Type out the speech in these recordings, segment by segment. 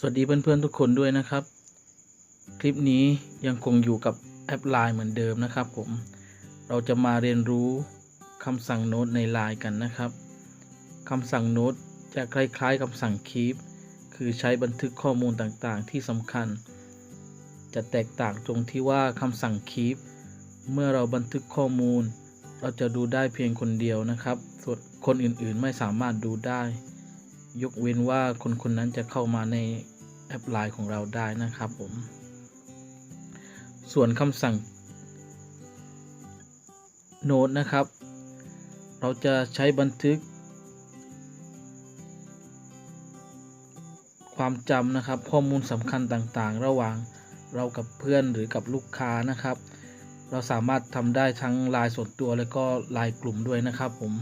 สวัสดีเพื่อนๆทุกคนด้วยนะครับ คลิปนี้ยังคงอยู่กับแอป Line เหมือนเดิมนะครับผมเราจะมาเรียนรู้คำสั่งโน้ตใน Line กันนะครับคำสั่งโน้ตจะคล้ายๆคำสั่ง keep คือใช้บันทึกข้อมูลต่างๆ ที่สำคัญ จะแตกต่างตรงที่ว่าคำสั่ง keep เมื่อเราบันทึกข้อมูล เราจะดูได้เพียงคนเดียวนะครับ ส่วนคนอื่นๆไม่สามารถดูได้ ยกเว้นว่าคนคนนั้นจะเข้ามาในแอปไลน์ของเราได้นะครับผม ส่วนคำสั่งโน้ตนะครับ เราจะใช้บันทึก ความจำนะครับ ข้อมูลสำคัญต่างๆ ระหว่างเรากับเพื่อนหรือกับลูกค้านะครับ เราสามารถทำได้ทั้งลน์ส่วนตัวและก็ลน์กลุ่มด้วยนะครับผม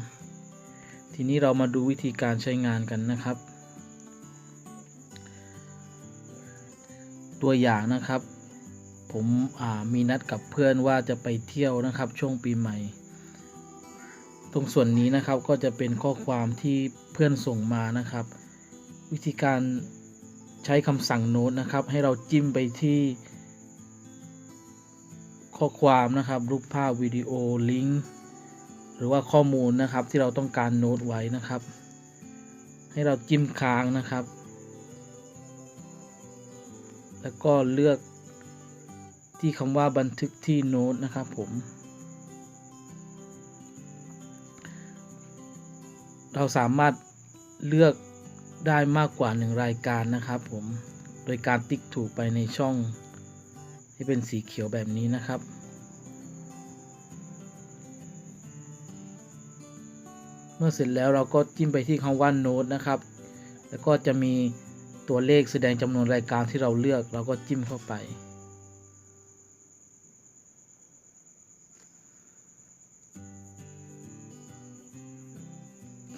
ทีนี้เรามาดูวิธีการใช้งานกันนะครับ ตัวอย่างนะครับ ผมมีนัดกับเพื่อนว่าจะไปเที่ยวนะครับช่วงปีใหม่ ตรงส่วนนี้นะครับก็จะเป็นข้อความที่เพื่อนส่งมานะครับ วิธีการใช้คำสั่งโน้ตนะครับ ให้เราจิ้มไปที่ ข้อความนะครับ รูปภาพวิดีโอลิงก์ หรือว่าข้อมูลนะครับที่เราต้องการโน้ตไว้นะครับ ให้เราจิ้มค้างนะครับ แล้วก็เลือกที่คำว่าบันทึกที่โน้ตนะครับผม เราสามารถเลือกได้มากกว่าหนึ่งรายการนะครับผม โดยการติ๊กถูกไปในช่อง ที่เป็นสีเขียวแบบนี้นะครับ เมื่อเสร็จแล้วเราก็จิ้มไปที่คำว่าโน้ตนะครับ แล้วก็จะมีตัวเลขแสดงจำนวนรายการที่เราเลือก เราก็จิ้มเข้าไป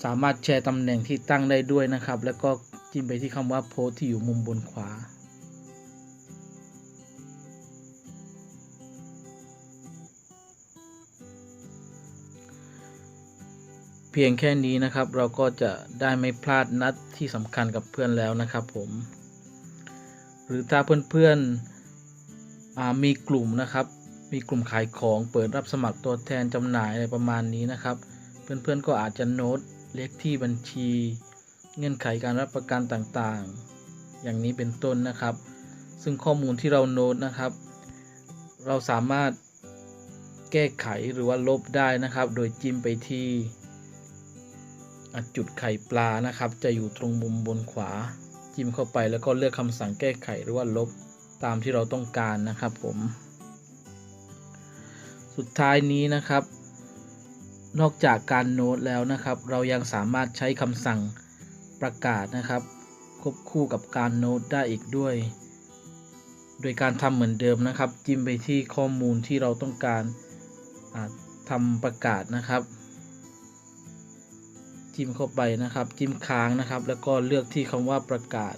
สามารถแชร์ตำแหน่งที่ตั้งได้ด้วยนะครับ แล้วก็จิ้มไปที่คำว่าโพสที่อยู่มุมบนขวา พียงแค่นี้นะครับ เราก็จะได้ไม่พลาดนัดที่สำคัญกับเพื่อนแล้วนะครับผม หรือถ้าเพื่อนๆมีกลุ่มนะครับ มีกลุ่มขายของเปิดรับสมัครตัวแทนจำหน่ายอะไรประมาณนี้นะครับ เพื่อนๆก็อาจจะโน้ตเลขที่บัญชี เงื่อนไขการรับประกันต่างๆ อย่างนี้เป็นต้นนะครับ ซึ่งข้อมูลที่เราโน้ตนะครับ เราสามารถแก้ไขหรือว่าลบได้นะครับ โดยจิ้มไปที่ จุดไข่ปลานะครับ จะอยู่ตรงมุมบนขวา จิ้มเข้าไปแล้วก็เลือกคำสั่งแก้ไขหรือว่าลบตามที่เราต้องการนะครับผม สุดท้ายนี้นะครับ นอกจากการโน้ตแล้วนะครับ เรายังสามารถใช้คำสั่งประกาศนะครับ ควบคู่กับการโน้ตได้อีกด้วย โดยการทำเหมือนเดิมนะครับ จิ้มไปที่ข้อมูลที่เราต้องการทำประกาศนะครับ จิ้มเข้าไปนะครับ จิ้มค้างนะครับ แล้วก็เลือกที่คำว่าประกาศ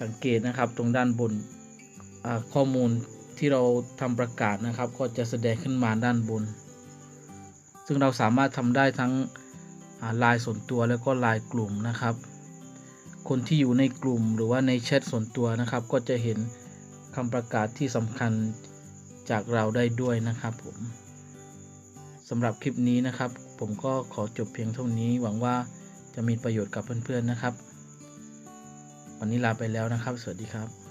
สังเกตนะครับตรงด้านบนข้อมูลที่เราทำประกาศนะครับ ก็จะแสดงขึ้นมาด้านบน ซึ่งเราสามารถทำได้ทั้งลายส่วนตัวแล้วก็ลายกลุ่มนะครับ คนที่อยู่ในกลุ่มหรือว่าในแชทส่วนตัวนะครับ ก็จะเห็นคำประกาศที่สำคัญจากเราได้ด้วยนะครับผม สำหรับคลิปนี้นะครับ ผมก็ขอจบเพียงเท่านี้ หวังว่าจะมีประโยชน์กับเพื่อนๆนะครับ วันนี้ลาไปแล้วนะครับ สวัสดีครับ